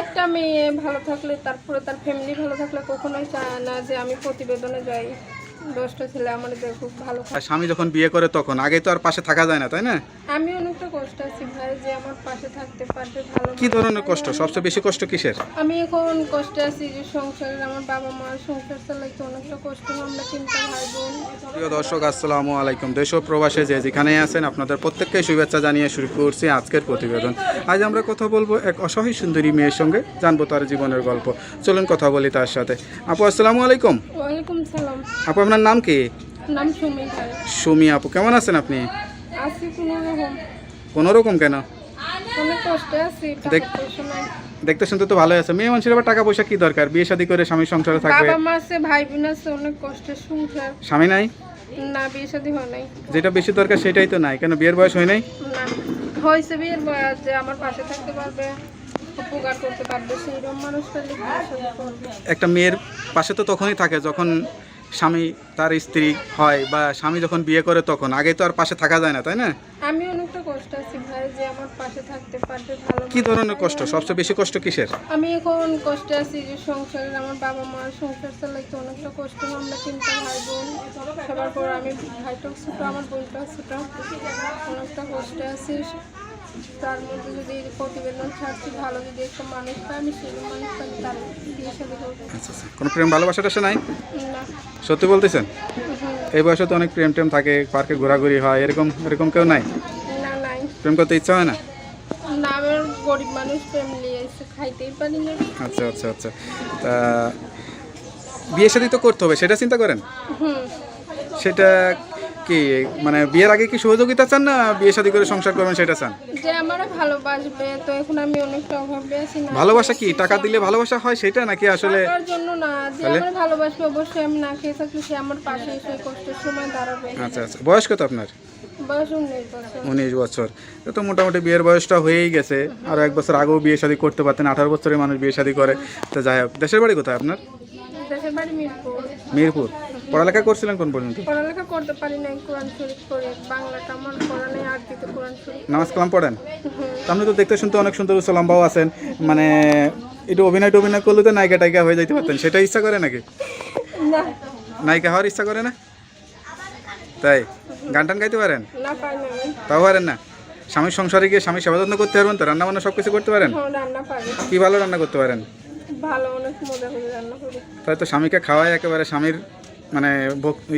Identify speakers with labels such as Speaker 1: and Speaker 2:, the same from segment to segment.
Speaker 1: একটা মেয়ে ভালো থাকলে, তারপরে তার ফ্যামিলি ভালো থাকলে কখনোই চায় না যে আমি প্রতিবেদনে যাই। দশটা ছেলে আমার খুব ভালো
Speaker 2: আর স্বামী যখন বিয়ে করে তখন আগে তো আর পাশে থাকা যায় না তাই না?
Speaker 1: আমি অনেকটা কষ্ট আছি ভাই যে আমার পাশে থাকতে পারবে ভালো
Speaker 2: কি ধরনের কষ্ট? সবচেয়ে বেশি কষ্ট কিসের?
Speaker 1: আমি এখন কষ্টে আছি যে সংসারের আমার বাবা মা সংসার চালাইতে অনেকটা কষ্ট আমরা ভাই বোন।
Speaker 2: প্রিয় দর্শক আসসালামু আলাইকুম। দেশ ও প্রবাসে যে যেখানে আছেন আপনাদের প্রত্যেককে শুভেচ্ছা জানিয়ে শুরু করছি আজকের প্রতিবেদন। আজ আমরা কথা বলব এক অসহায় সুন্দরী মেয়ের সঙ্গে জানব তার জীবনের গল্প। চলুন কথা বলি তার সাথে। আপু আসসালামু আলাইকুম।
Speaker 1: ওয়ালাইকুম সালাম।
Speaker 2: আপু আপনার নাম কি?
Speaker 1: নাম সুমি
Speaker 2: সুমি আপু কেমন আছেন আপনি?
Speaker 1: আছি কোনো রকম
Speaker 2: কেন?
Speaker 1: কষ্টে
Speaker 2: দেখতে শুনতে তো ভালো আছে। মেয়ে মানুষের আবার টাকা পয়সা কি দরকার? বিয়ে শাদী করে স্বামী সংসারে থাকবে।
Speaker 1: বাবা মা আছে ভাই বোন আছে অনেক কষ্টের সংসার।
Speaker 2: স্বামী নাই?
Speaker 1: না বিয়ে শাদী হয় নাই।
Speaker 2: যেটা বেশি দরকার সেটাই তো নাই। কেন বিয়ের বয়স হয় নাই?
Speaker 1: না। হয়েছে বিয়ের বয়স যে আমার পাশে থাকতে পারবে উপকার করতে পারবে সেইরকম মানুষ পেলে
Speaker 2: একটা মেয়ের পাশে তো তখনই থাকে যখন স্বামী তার স্ত্রী হয় বা স্বামী যখন বিয়ে করে তখন, আগে তো আর পাশে থাকা যায় না, তাই না?
Speaker 1: আমি অনেকটা কষ্ট আছি ভাই যে আমার পাশে থাকতে পারবে ভালো
Speaker 2: কি ধরনের কষ্ট? সবচেয়ে বেশি কষ্ট কিসের?
Speaker 1: আমি এখন কষ্টে আছি যে সংসারের আমার বাবা মা সংসার চালাইতে অনেকটা কষ্ট। আমরা তিনটা ভাই বোন। সবার পর আমি ভাইটাও ছোটো আমার বোনটাও ছোটো। অনেকটা কষ্টে আছি। তার মধ্যে যদি প্রতিবেদন ছাড়ছি ভালো যদি একটা মানুষ পাই আমি সেই মানুষ পাই তার বিয়ে করব।
Speaker 2: আচ্ছা আচ্ছা। কোনো প্রেম ভালোবাসাটা সে নাই? সত্যি বলতেছেন? এই বয়সে তো অনেক প্রেম টেম থাকে পার্কে ঘোরাঘুরি হয় এরকম এরকম কেউ নাই? প্রেম করতে ইচ্ছা হয় না?
Speaker 1: না আমার গরিব মানুষ ফ্যামিলি এসে খাইতেই পারি না।
Speaker 2: আচ্ছা আচ্ছা আচ্ছা। তা বিয়ে শাদী তো করতে হবে সেটা চিন্তা করেন?
Speaker 1: হুম।
Speaker 2: সেটা কি মানে বিয়ের আগে কি সহযোগিতা চান না বিয়ে শাদী করে সংসার করবেন সেটা চান?
Speaker 1: যে আমার ভালোবাসবে তো এখন আমি অনেকটা অভাবে আছি না।
Speaker 2: ভালোবাসা কি? টাকা দিলে ভালোবাসা হয় সেটা নাকি আসলে
Speaker 1: টাকার জন্য না যে আমার ভালোবাসবে অবশ্যই আমি না খেয়ে থাকলে সে আমার পাশে এসে কষ্টের সময় দাঁড়াবে।
Speaker 2: আচ্ছা আচ্ছা। বয়স কত আপনার?
Speaker 1: উনিশ বছর।
Speaker 2: তো মোটামুটি বিয়ের বয়সটা হয়েই গেছে। আর এক বছর আগেও বিয়ে শাদী করতে পারতেন আঠারো বছরের মানুষ বিয়ে শাদী করে। তো যাই হোক দেশের বাড়ি কোথায় আপনার?
Speaker 1: মিরপুর।
Speaker 2: পড়ালেখা করছিলেন কোন পর্যন্ত?
Speaker 1: পড়ালেখা করতে পারি নাই কোরআন শরীফ করে বাংলাটা আমার পড়া নেই আরবিতে কোরআন শরীফ
Speaker 2: নামাজ কালাম পড়েন? আপনি তো দেখতে শুনতে অনেক সুন্দর উচ্চ লম্বাও আছেন। মানে একটু অভিনয় টভিনয় করলে তো নায়িকা টাইকা হয়ে যাইতে পারতেন। সেটা ইচ্ছা করে নাকি?
Speaker 1: না।
Speaker 2: নায়িকা হওয়ার ইচ্ছা করে না? তাই? গান টান গাইতে পারেন? তাও পারেন না? স্বামীর সংসারে গিয়ে স্বামী সেবা যত্ন করতে পারবেন তো? রান্না বান্না সব কিছু করতে পারেন?
Speaker 1: এখন
Speaker 2: কি ভালো রান্না করতে পারেন? তাই তো স্বামীকে খাওয়াই একেবারে স্বামীর মানে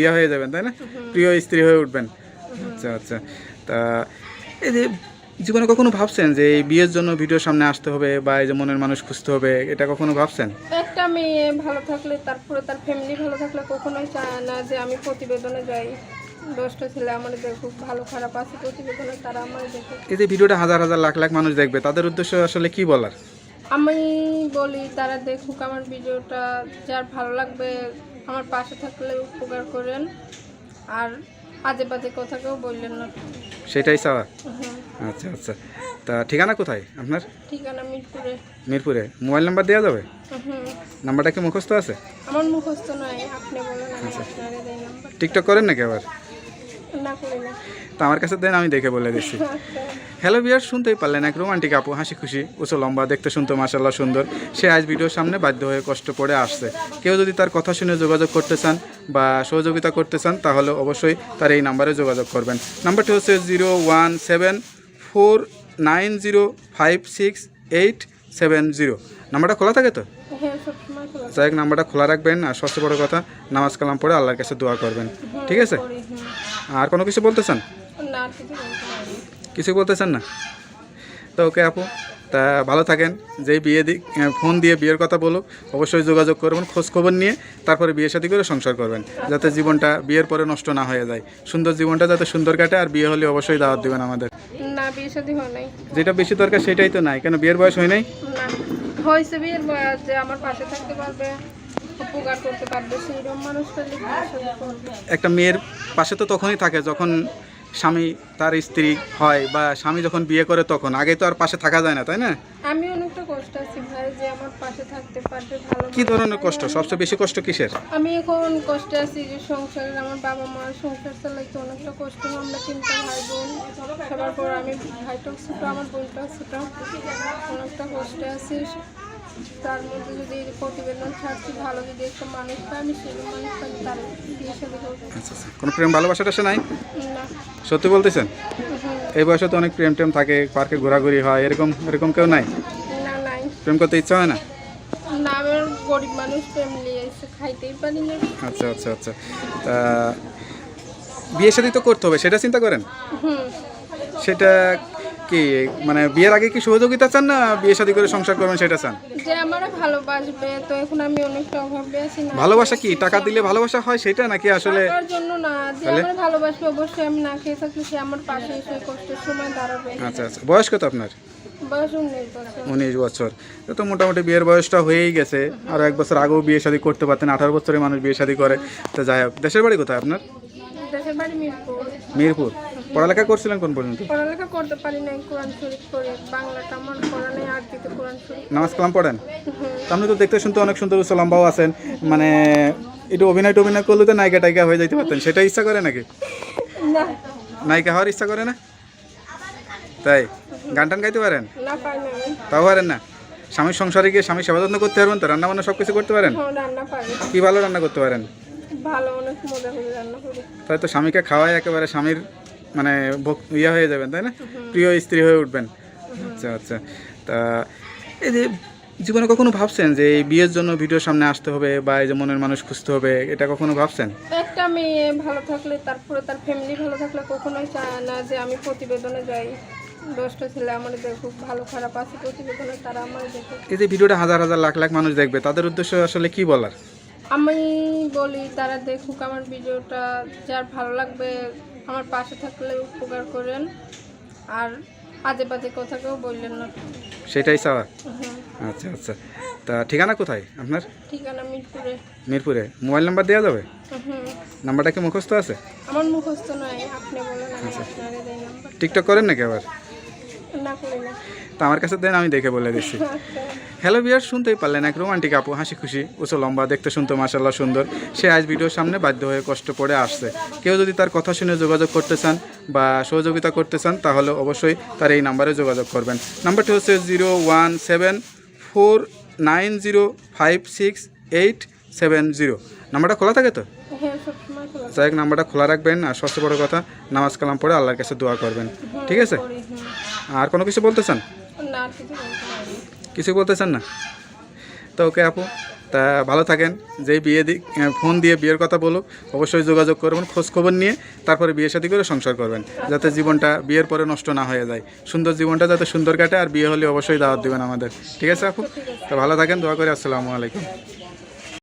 Speaker 2: ইয়ে হয়ে যাবেন তাই না? প্রিয় স্ত্রী হয়ে উঠবেন। আচ্ছা আচ্ছা। তা এই যে জীবনে কখনো ভাবছেন যে এই বিয়ের জন্য ভিডিওর সামনে আসতে হবে বা এই যে মনের মানুষ খুঁজতে হবে এটা কখনো ভাবছেন?
Speaker 1: একটা মেয়ে ভালো থাকলে তারপরে তার ফ্যামিলি ভালো থাকলে কখনোই চায় না যে আমি প্রতিবেদনে যাই। দশটা ছেলে আমার খুব ভালো খারাপ আছে প্রতিবেদনে তারা আমার দেখে
Speaker 2: এই যে ভিডিওটা হাজার হাজার লাখ লাখ মানুষ দেখবে তাদের উদ্দেশ্য আসলে কি বলার?
Speaker 1: আমি বলি তারা দেখুক আমার ভিডিওটা যার ভালো লাগবে আমার পাশে থাকলে উপকার করেন আর আজে বাজে কথা কেউ বললেন না।
Speaker 2: সেটাই চাওয়া?
Speaker 1: হুম,
Speaker 2: আচ্ছা আচ্ছা। তা ঠিকানা কোথায় আপনার?
Speaker 1: ঠিকানা মিরপুরে।
Speaker 2: মিরপুরে। মোবাইল নাম্বার দেওয়া যাবে?
Speaker 1: হুম।
Speaker 2: নাম্বারটা কি মুখস্থ আছে?
Speaker 1: আমার মুখস্থ নয় আপনি বলেন আমি আপনারে দেই নাম্বার
Speaker 2: টিকটক করেন নাকি আবার?
Speaker 1: না করি না।
Speaker 2: তা আমার কাছে দেন আমি দেখে বলে দিচ্ছি। হ্যালো বিয়ার শুনতেই পারলেন এক রোমান্টিক আপু হাসি খুশি উঁচু লম্বা দেখতে শুনতে মাসাল্লাহ সুন্দর। সে আজ ভিডিওর সামনে বাধ্য হয়ে কষ্ট করে আসছে। কেউ যদি তার কথা শুনে যোগাযোগ করতে চান বা সহযোগিতা করতে চান তাহলে অবশ্যই তার এই নাম্বারে যোগাযোগ করবেন। নাম্বারটি হচ্ছে zero one seven four nine zero five six eight seven zero নাম্বারটা খোলা থাকে তো?
Speaker 1: হ্যাঁ
Speaker 2: যাই হোক নাম্বারটা খোলা রাখবেন আর সবচেয়ে বড় কথা নামাজ কালাম পড়ে আল্লাহর কাছে দোয়া করবেন। ঠিক আছে? আর কোনো কিছু বলতে চান
Speaker 1: কিছু বলতে পারি না।
Speaker 2: তো ওকে আপু তা ভালো থাকেন যেই বিয়ে দিক ফোন দিয়ে বিয়ের কথা বলুক অবশ্যই যোগাযোগ করবেন খোঁজ খবর নিয়ে তারপরে বিয়ে সাথে করে সংসার করবেন যাতে জীবনটা বিয়ের পরে নষ্ট না হয়ে যায়। সুন্দর জীবনটা যাতে সুন্দর কাটে আর বিয়ে হলে অবশ্যই দাওয়াত দিবেন আমাদের।
Speaker 1: না বিয়ে শাদী হয় নাই।
Speaker 2: যেটা বেশি দরকার সেটাই তো নাই। কেন বিয়ের বয়স হয় নাই?
Speaker 1: হয়েছে বিয়ের বয়স যে আমার পাশে থাকতে পারবে। উপকার করতে পারবে। সেইরকম
Speaker 2: একটা মেয়ের পাশে তো তখনই থাকে যখন স্বামী তার স্ত্রী হয় বা স্বামী যখন বিয়ে করে তখন। আগে তো আর পাশে থাকা যায় না তাই না?
Speaker 1: আমি অনেকটা কষ্ট আছি ভাই যে আমার পাশে থাকতে পারবে ভালো
Speaker 2: কি ধরনের কষ্ট? সবচেয়ে বেশি কষ্ট কিসের?
Speaker 1: আমি এখন কষ্টে আছি যে সংসারের আমার বাবা মা সংসার চালাইতে অনেকটা কষ্ট আমরা তিনটা ভাই বোন। সবার পর আমি ভাইটাও ছোটো আমার বোনটাও ছোটো। অনেকটা কষ্টে আছি। তার মধ্যে যদি প্রতিবেদন ছাড়ছি ভালো যদি একটা মানুষ পাই আমি সেই মানুষ পাই তার বিয়ে সাথে করব।
Speaker 2: আচ্ছা আচ্ছা। কোনো প্রেম ভালোবাসাটা সে নাই?
Speaker 1: না।
Speaker 2: সত্যি বলতেছেন? এই বয়সে তো অনেক প্রেম টেম থাকে পার্কে ঘোরাঘুরি হয় এরকম এরকম কেউ নাই?
Speaker 1: না নাই।
Speaker 2: প্রেম করতে ইচ্ছা হয় না?
Speaker 1: না আমার গরিব মানুষ প্রেম নিয়ে এসে খাইতেই পারি না।
Speaker 2: আচ্ছা আচ্ছা আচ্ছা। তা বিয়ে শাদী তো করতে হবে সেটা চিন্তা করেন? সেটা কি মানে বিয়ের আগে কি সহযোগিতা চান না বিয়ে শাদী করে সংসার করবেন সেটা চান?
Speaker 1: যে আমার ভালোবাসবে তো এখন আমি অনেকটা অভাবে আছি না।
Speaker 2: ভালোবাসা কি? টাকা দিলে ভালোবাসা হয় সেটা নাকি আসলে
Speaker 1: টাকার জন্য না যে আমার ভালোবাসবে অবশ্যই আমি না খেয়ে থাকলে সে আমার পাশে এসে কষ্টের সময় দাঁড়াবে।
Speaker 2: আচ্ছা আচ্ছা। বয়স কত আপনার?
Speaker 1: বয়স উনিশ বছর।
Speaker 2: তো তো মোটামুটি বিয়ের বয়সটা হয়েই গেছে। আর এক বছর আগেও বিয়ে শাদী করতে পারতেন আঠারো বছরে মানুষ বিয়ে শাদী করে। তো যাই হোক দেশের বাড়ি কোথায় আপনার?
Speaker 1: দেশের বাড়ি মিরপুর।
Speaker 2: মিরপুর। পড়ালেখা করছিলেন কোন পর্যন্ত?
Speaker 1: পড়ালেখা করতে পারি নাই কোরআন শরীফ করে বাংলাটা আমার পড়া নেই আরবিতে কোরআন শরীফ
Speaker 2: নামাজ কালাম পড়েন? আপনি তো দেখতে শুনতে অনেক সুন্দর লম্বাও আছেন মানে একটু অভিনয় টভিনয় করলে তো নায়িকা টাইকা হয়ে যাইতে পারতেন সেটা ইচ্ছা করে নাকি?
Speaker 1: না।
Speaker 2: নায়িকা হওয়ার ইচ্ছা করে না? তাই? গান টান গাইতে পারেন?
Speaker 1: না পাই না
Speaker 2: তাও পারেন না? স্বামীর সংসারে গিয়ে স্বামী সেবা যত্ন করতে পারবেন তো? রান্না বান্না সব কিছু করতে পারেন?
Speaker 1: হ্যাঁ রান্না পারি।
Speaker 2: কি ভালো রান্না করতে পারেন?
Speaker 1: ভালো অনেক মজা করে রান্না করি।
Speaker 2: তাই তো স্বামীকে খাওয়াই একেবারে স্বামীর মানে ইয়ে হয়ে যাবেন তাই না? প্রিয় স্ত্রী হয়ে উঠবেন। আচ্ছা আচ্ছা। তা এই যে জীবনে কখনো ভাবছেন যে এই বিয়ের জন্য ভিডিওর সামনে আসতে হবে বা এই যে মনের মানুষ খুঁজতে হবে এটা কখনো ভাবছেন?
Speaker 1: একটা মেয়ে ভালো থাকলে তারপরে তার ফ্যামিলি ভালো থাকলে কখনোই চায় না যে আমি প্রতিবেদনে যাই। দশটা ছেলে আমার ভালো খারাপ আছে প্রতিবেদনে তারা আমার
Speaker 2: এই যে ভিডিওটা হাজার হাজার লাখ লাখ মানুষ দেখবে তাদের উদ্দেশ্য আসলে কি বলার?
Speaker 1: আমি বলি তারা দেখুক আমার ভিডিওটা যার ভালো লাগবে আমার পাশে থাকলে উপকার করেন। আর আজে বাজে কথা কেউ বললেন না।
Speaker 2: সেটাই চাওয়া? আচ্ছা আচ্ছা। তা ঠিকানা কোথায় আপনার?
Speaker 1: ঠিকানা মিরপুরে।
Speaker 2: মিরপুরে। মোবাইল নাম্বার দেওয়া যাবে? নাম্বারটা কি মুখস্থ আছে?
Speaker 1: আমার মুখস্থ নয় আপনি বলেন আমি আপনারে দেই নাম্বার
Speaker 2: টিকটক করেন নাকি আবার?
Speaker 1: না করি না।
Speaker 2: তা আমার কাছে দেন আমি দেখে বলে দিচ্ছি। হ্যালো বিয়ার শুনতেই পারলেন এক রোমান্টিক আপু হাসি খুশি উঁচু লম্বা দেখতে শুনতে মাসাল্লাহ সুন্দর। সে আজ ভিডিওর সামনে বাধ্য হয়ে কষ্ট করে আসছে। কেউ যদি তার কথা শুনে যোগাযোগ করতে চান বা সহযোগিতা করতে চান তাহলে অবশ্যই তার এই নাম্বারে যোগাযোগ করবেন। নাম্বারটি হচ্ছে zero one seven four nine zero five six eight seven zero নাম্বারটা খোলা থাকে তো?
Speaker 1: হ্যাঁ
Speaker 2: যাই হোক নাম্বারটা খোলা রাখবেন আর সবচেয়ে বড় কথা নামাজ কালাম পড়ে আল্লাহর কাছে দোয়া করবেন। ঠিক আছে? আর কোনো কিছু বলতে চান?
Speaker 1: কিছু বলতে
Speaker 2: চান না? তো ওকে আপু, তা ভালো থাকেন। যেই বিয়ে দিক ফোন দিয়ে বিয়ের কথা বলুক, অবশ্যই যোগাযোগ করবেন, খোঁজ খবর নিয়ে, তারপরে বিয়ে সাথে করে সংসার করবেন, যাতে জীবনটা বিয়ের পরে নষ্ট না হয়ে যায়। সুন্দর জীবনটা যাতে সুন্দর কাটে, আর বিয়ে হলে অবশ্যই দাওয়াত দেবেন আমাদের। ঠিক আছে আপু? তো ভালো থাকেন, দোয়া করে, আসসালামু আলাইকুম।